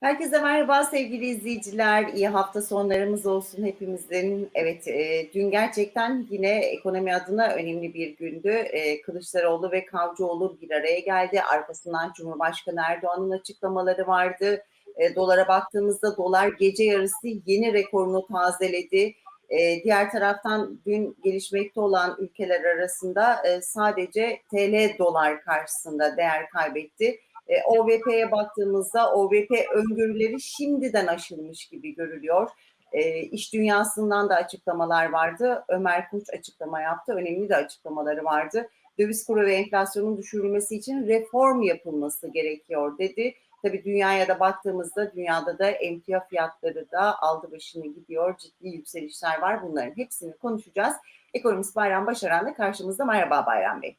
Herkese merhaba sevgili izleyiciler. İyi hafta sonlarımız olsun hepimizin. Evet, e, dün gerçekten yine ekonomi adına önemli bir gündü. E, Kılıçdaroğlu ve Kavcıoğlu bir araya geldi. Arkasından Cumhurbaşkanı Erdoğan'ın açıklamaları vardı. E, dolara baktığımızda dolar gece yarısı yeni rekorunu tazeledi. E, diğer taraftan dün gelişmekte olan ülkeler arasında e, sadece TL dolar karşısında değer kaybetti. E, OVP'ye baktığımızda OVP öngörüleri şimdiden aşılmış gibi görülüyor. E, iş dünyasından da açıklamalar vardı. Ömer Koç açıklama yaptı. Önemli de açıklamaları vardı. Döviz kuru ve enflasyonun düşürülmesi için reform yapılması gerekiyor dedi. Tabii dünyaya da baktığımızda dünyada da emtia fiyatları da aldı başını gidiyor. Ciddi yükselişler var. Bunların hepsini konuşacağız. Ekonomist Bayram Başaran da karşımızda. Merhaba Bayram Bey.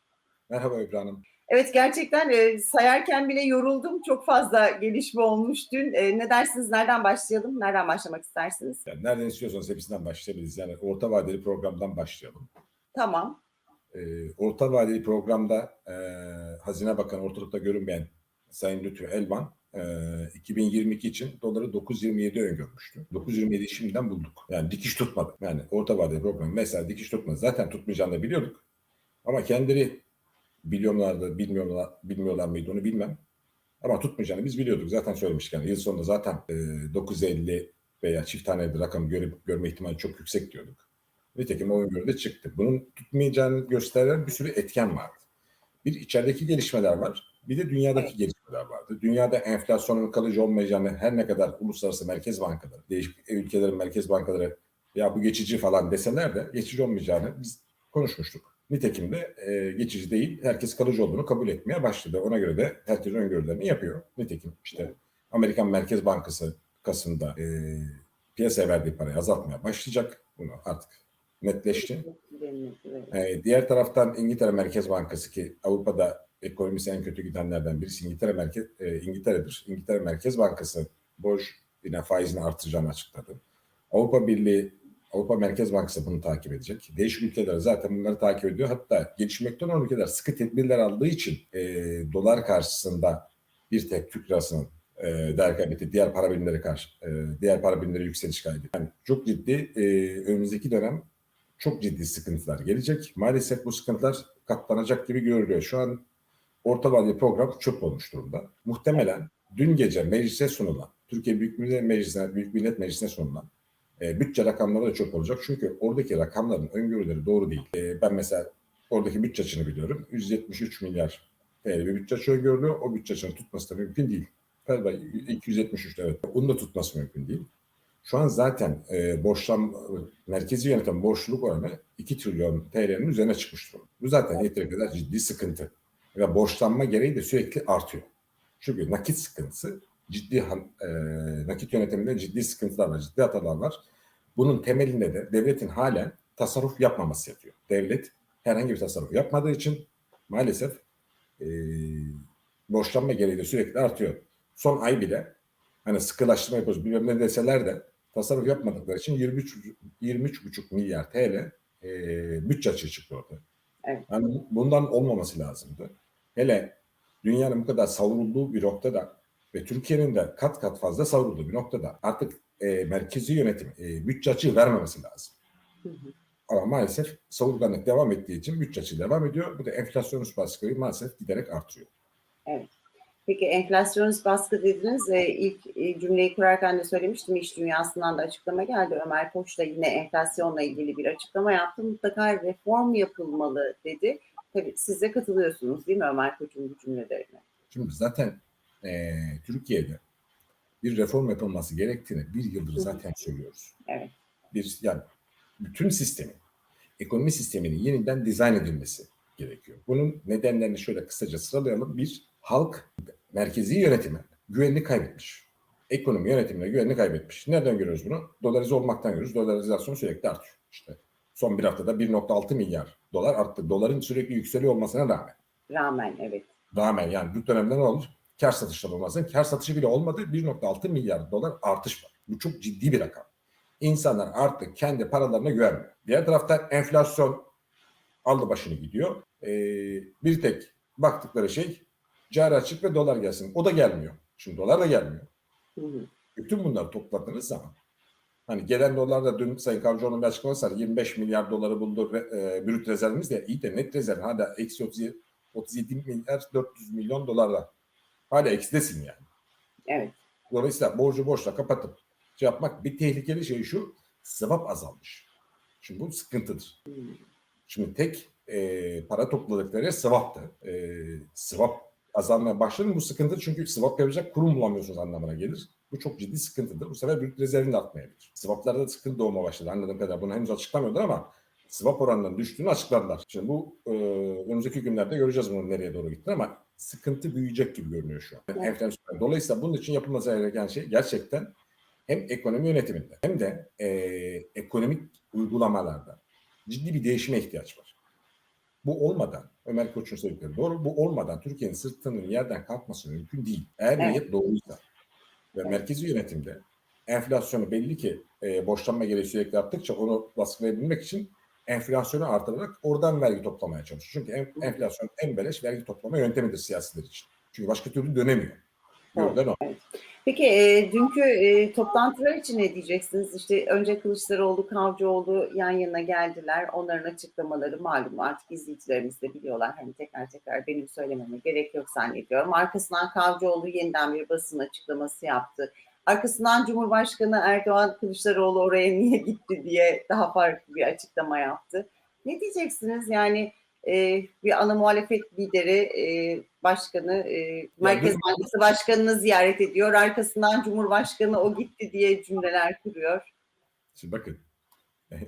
Merhaba Ebru Hanım. Evet gerçekten e, sayarken bile yoruldum. Çok fazla gelişme olmuş dün. E, ne dersiniz? Nereden başlayalım? Nereden başlamak istersiniz? Yani nereden istiyorsanız hepsinden başlayabiliriz. Yani orta vadeli programdan başlayalım. Tamam. Ee, orta vadeli programda e, Hazine Bakanı ortalıkta görünmeyen Sayın Lütfü Elvan e, 2022 için doları 9.27 öngörmüştü. 9.27'yi şimdiden bulduk. Yani dikiş tutmadı. Yani orta vadeli program mesela dikiş tutmadı. Zaten tutmayacağını da biliyorduk. Ama kendileri biliyorlardı, bilmiyorlar, bilmiyorlar mıydı onu bilmem. Ama tutmayacağını biz biliyorduk. Zaten söylemiştik. Yani yıl sonunda zaten e, 950 veya çift taneli rakam görüp, görme ihtimali çok yüksek diyorduk. Nitekim o öngörüde çıktı. Bunun tutmayacağını gösteren bir sürü etken vardı. Bir içerideki gelişmeler var. Bir de dünyadaki gelişmeler vardı. Dünyada enflasyonun kalıcı olmayacağını her ne kadar uluslararası merkez bankaları, değişik ülkelerin merkez bankaları ya bu geçici falan deseler de geçici olmayacağını biz konuşmuştuk. Nitekim de e, geçici değil, herkes kalıcı olduğunu kabul etmeye başladı. Ona göre de herkes öngörülerini yapıyor. Nitekim işte Amerikan Merkez Bankası Kasım'da e, piyasaya verdiği parayı azaltmaya başlayacak. Bunu artık netleşti. E, diğer taraftan İngiltere Merkez Bankası ki Avrupa'da ekonomisi en kötü gidenlerden birisi İngiltere Merkez e, İngiltere'dir. İngiltere Merkez Bankası borç yine faizini artıracağını açıkladı. Avrupa Birliği Avrupa Merkez Bankası bunu takip edecek. Değişik ülkeler zaten bunları takip ediyor. Hatta gelişmekte olan ülkeler sıkı tedbirler aldığı için e, dolar karşısında bir tek Türk lirasının e, değer kaybetti. Diğer para birimleri karşı, e, diğer para birimleri yükseliş kaybetti. Yani çok ciddi e, önümüzdeki dönem çok ciddi sıkıntılar gelecek. Maalesef bu sıkıntılar katlanacak gibi görülüyor. Şu an orta vadeli program çöp olmuş durumda. Muhtemelen dün gece meclise sunulan, Türkiye Büyük Millet Meclisi'ne, Büyük Millet Meclisi'ne sunulan e, bütçe rakamları da çok olacak. Çünkü oradaki rakamların öngörüleri doğru değil. E, ben mesela oradaki bütçe açını biliyorum. 173 milyar TL bir bütçe açı öngörülüyor. O bütçe açını tutması da mümkün değil. Galiba 273 evet. Onu da tutması mümkün değil. Şu an zaten e, borçlan merkezi yönetim borçluluk oranı 2 trilyon TL'nin üzerine çıkmış durumda. Bu zaten yeteri kadar ciddi sıkıntı. Ve borçlanma gereği de sürekli artıyor. Çünkü nakit sıkıntısı ciddi e, nakit yönetiminde ciddi sıkıntılar var, ciddi hatalar var. Bunun temelinde de devletin halen tasarruf yapmaması yatıyor. Devlet herhangi bir tasarruf yapmadığı için maalesef e, borçlanma gereği de sürekli artıyor. Son ay bile hani sıkılaştırma yapıyoruz bilmem ne deseler de tasarruf yapmadıkları için 23 23,5 milyar TL e, bütçe açığı çıktı orada. Evet. Yani bundan olmaması lazımdı. Hele dünyanın bu kadar savrulduğu bir noktada ve Türkiye'nin de kat kat fazla savrulduğu bir noktada artık e, merkezi yönetim e, bütçe açığı vermemesi lazım. Hı hı. Ama maalesef savurganlık devam ettiği için bütçe açığı devam ediyor. Bu da enflasyonist baskıyı maalesef giderek artıyor. Evet. Peki enflasyonist baskı dediniz. E, ilk e, cümleyi kurarken de söylemiştim. İş dünyasından da açıklama geldi. Ömer Koç da yine enflasyonla ilgili bir açıklama yaptı. Mutlaka reform yapılmalı dedi. Tabii siz de katılıyorsunuz değil mi Ömer Koç'un bu cümlelerine? Şimdi zaten e, Türkiye'de bir reform yapılması gerektiğini bir yıldır zaten söylüyoruz. Evet. Bir yani bütün sistemin, ekonomi sisteminin yeniden dizayn edilmesi gerekiyor. Bunun nedenlerini şöyle kısaca sıralayalım. Bir, halk merkezi yönetime güvenini kaybetmiş. Ekonomi yönetimine güvenini kaybetmiş. Nereden görüyoruz bunu? Dolarize olmaktan görüyoruz. Dolarizasyon sürekli artıyor. İşte son bir haftada 1.6 milyar dolar arttı. Doların sürekli yükseliyor olmasına rağmen. Rağmen evet. Rağmen yani bu dönemde ne olur? Kar satışları olmasın. Kar satışı bile olmadı. 1.6 milyar dolar artış var. Bu çok ciddi bir rakam. İnsanlar artık kendi paralarına güvenmiyor. Diğer taraftan enflasyon aldı başını gidiyor. Ee, bir tek baktıkları şey cari açık ve dolar gelsin. O da gelmiyor. Şimdi dolar da gelmiyor. Hı hı. Bütün bunları topladığınız zaman hani gelen dolar da dün Sayın Kavcıoğlu'nun bir açıklaması var. 25 milyar doları buldu re- e, brüt rezervimiz de iyi de net rezerv hala eksi 37, 37 milyar 400 milyon dolarla. Hala eksidesin yani. Evet. Dolayısıyla borcu borçla kapatıp şey yapmak bir tehlikeli şey şu swap azalmış. Şimdi bu sıkıntıdır. Şimdi tek e, para topladıkları yer swap'tı. E, swap azalmaya başladı bu sıkıntı çünkü swap yapacak kurum bulamıyorsunuz anlamına gelir. Bu çok ciddi sıkıntıdır. Bu sefer brüt rezervin de artmayabilir. Swap'larda da sıkıntı doğmaya başladı anladığım kadar. Bunu henüz açıklamıyorlar ama swap oranlarının düştüğünü açıkladılar. Şimdi bu e, önümüzdeki günlerde göreceğiz bunun nereye doğru gittiğini ama sıkıntı büyüyecek gibi görünüyor şu an. Enflasyon. Dolayısıyla bunun için yapılması gereken şey gerçekten hem ekonomi yönetiminde hem de e, ekonomik uygulamalarda ciddi bir değişime ihtiyaç var. Bu olmadan, Ömer Koç'un söyledikleri doğru, bu olmadan Türkiye'nin sırtının yerden kalkması mümkün değil. Eğer Evet. niyet doğruysa ve merkezi yönetimde enflasyonu belli ki e, borçlanma gereği sürekli arttıkça onu baskılayabilmek için enflasyonu artırarak oradan vergi toplamaya çalışıyor. Çünkü en, enflasyon en beleş vergi toplama yöntemidir siyasiler için. Çünkü başka türlü dönemiyor. Görülen o. Peki e, dünkü e, toplantılar için ne diyeceksiniz? İşte önce Kılıçdaroğlu, Kavcıoğlu yan yana geldiler. Onların açıklamaları malum artık izleyicilerimiz de biliyorlar. Hani tekrar tekrar benim söylememe gerek yok zannediyorum. Arkasından Kavcıoğlu yeniden bir basın açıklaması yaptı. Arkasından Cumhurbaşkanı Erdoğan Kılıçdaroğlu oraya niye gitti diye daha farklı bir açıklama yaptı. Ne diyeceksiniz? Yani e, bir ana muhalefet lideri e, başkanı e, Merkez Bankası Başkanı'nı ziyaret ediyor. Arkasından Cumhurbaşkanı o gitti diye cümleler kuruyor. Şimdi bakın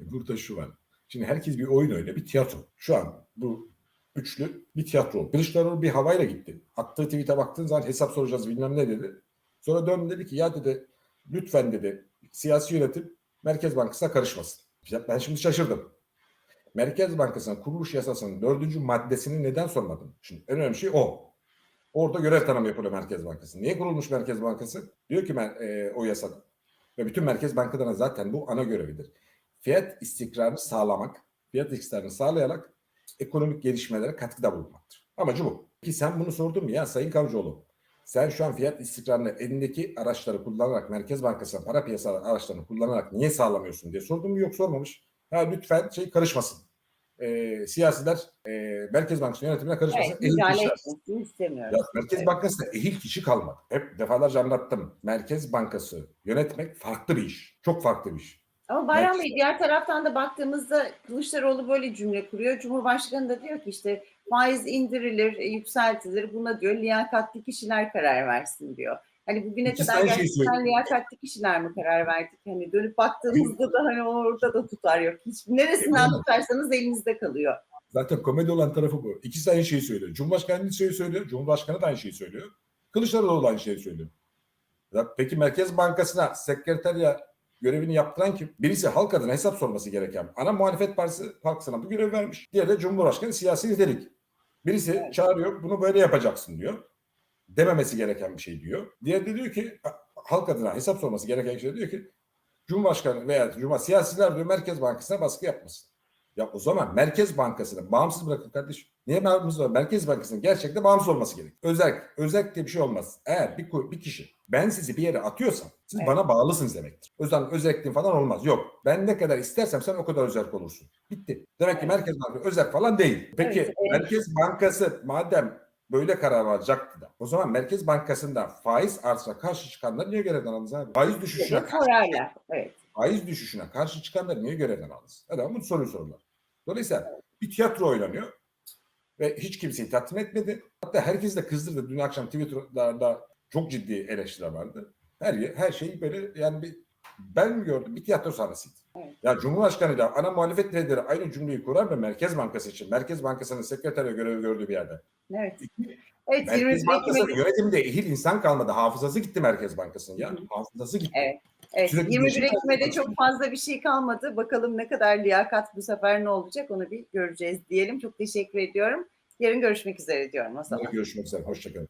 burada şu var. Şimdi herkes bir oyun oynuyor, bir tiyatro. Şu an bu üçlü bir tiyatro. Kılıçdaroğlu bir havayla gitti. Attığı tweet'e baktığın zaman hesap soracağız bilmem ne dedi. Sonra döndü dedi ki ya dedi lütfen dedi siyasi yönetim Merkez Bankası'na karışmasın. Ben şimdi şaşırdım. Merkez Bankası'nın kuruluş yasasının dördüncü maddesini neden sormadın? Şimdi en önemli şey o. Orada görev tanımı yapılıyor Merkez Bankası. Niye kurulmuş Merkez Bankası? Diyor ki e, o yasada. Ve bütün merkez bankalarına zaten bu ana görevidir. Fiyat istikrarını sağlamak, fiyat istikrarını sağlayarak ekonomik gelişmelere katkıda bulunmaktır. Amacı bu. Ki sen bunu sordun mu ya Sayın Kavcıoğlu? Sen şu an fiyat istikrarını elindeki araçları kullanarak Merkez Bankası'na para piyasaları araçlarını kullanarak niye sağlamıyorsun diye sordun mu? Yok sormamış. Ha lütfen şey karışmasın. Ee, siyasiler e, Merkez Bankası yönetimine karışmasın. Evet, müdahale etmesini. Ya Merkez Bankası'nda ehil kişi kalmadı. Hep defalarca anlattım. Merkez Bankası yönetmek farklı bir iş. Çok farklı bir iş. Ama Bayram Bey diğer taraftan da baktığımızda Kılıçdaroğlu böyle cümle kuruyor. Cumhurbaşkanı da diyor ki işte faiz indirilir, e, yükseltilir. Buna diyor liyakatli kişiler karar versin diyor. Hani bugüne İkisi kadar gerçekten söylüyor. liyakatli kişiler mi karar verdik? Hani dönüp baktığımızda da hani orada da tutar yok. Hiç neresinden tutarsanız elinizde kalıyor. Zaten komedi olan tarafı bu. İkisi aynı şeyi söylüyor. Cumhurbaşkanı aynı şeyi söylüyor. Cumhurbaşkanı da aynı şeyi söylüyor. Kılıçdaroğlu da aynı şeyi söylüyor. Ya peki Merkez Bankası'na sekreterya görevini yaptıran kim? Birisi halk adına hesap sorması gereken. Ana muhalefet partisi halk sana bu görevi vermiş. Diğeri de Cumhurbaşkanı siyasi nitelik. Birisi çağırıyor bunu böyle yapacaksın diyor. Dememesi gereken bir şey diyor. Diğeri de diyor ki halk adına hesap sorması gereken şey diyor ki Cumhurbaşkanı veya Cumhur siyasiler diyor Merkez Bankası'na baskı yapmasın. Ya o zaman Merkez Bankası'nı bağımsız bırakın kardeşim. Niye bağımsız var? Merkez Bankası'nın gerçekten bağımsız olması gerek. Özel, özel diye bir şey olmaz. Eğer bir, bir kişi ben sizi bir yere atıyorsam siz Evet. bana bağlısınız demektir. Özel, özelliğin falan olmaz. Yok. Ben ne kadar istersem sen o kadar özel olursun. Bitti. Demek ki Merkez Bankası özel falan değil. Peki Evet, evet. Merkez Bankası madem böyle karar alacaktı da o zaman Merkez Bankası'nda faiz artışına karşı çıkanlar niye görevden aldınız abi? Faiz düşüşüne Evet, sorarlar. Evet. faiz düşüşüne karşı çıkanları niye görevden aldınız? Adam bunu soruyu sorurlar. Dolayısıyla bir tiyatro oynanıyor ve hiç kimseyi tatmin etmedi. Hatta herkes de kızdırdı. Dün akşam Twitter'da çok ciddi eleştiriler vardı. Her her şeyi böyle yani bir ben mi gördüm? Bir tiyatro sahnesiydi. Evet. Ya Cumhurbaşkanı da ana muhalefet lideri aynı cümleyi kurar mı Merkez Bankası için? Merkez Bankası'nın sekreterya görevi gördüğü bir yerde. Evet. Evet, 21 Merkez Bankası'nın Ekim'e yönetiminde ehil insan kalmadı. Hafızası gitti Merkez Bankası'nın ya. Hafızası gitti. Evet. Evet, Sürekli 21 değişim Ekim'e de yapıyoruz. çok fazla bir şey kalmadı. Bakalım ne kadar liyakat bu sefer ne olacak onu bir göreceğiz diyelim. Çok teşekkür ediyorum. Yarın görüşmek üzere diyorum o zaman. Görüşmek üzere. Hoşçakalın.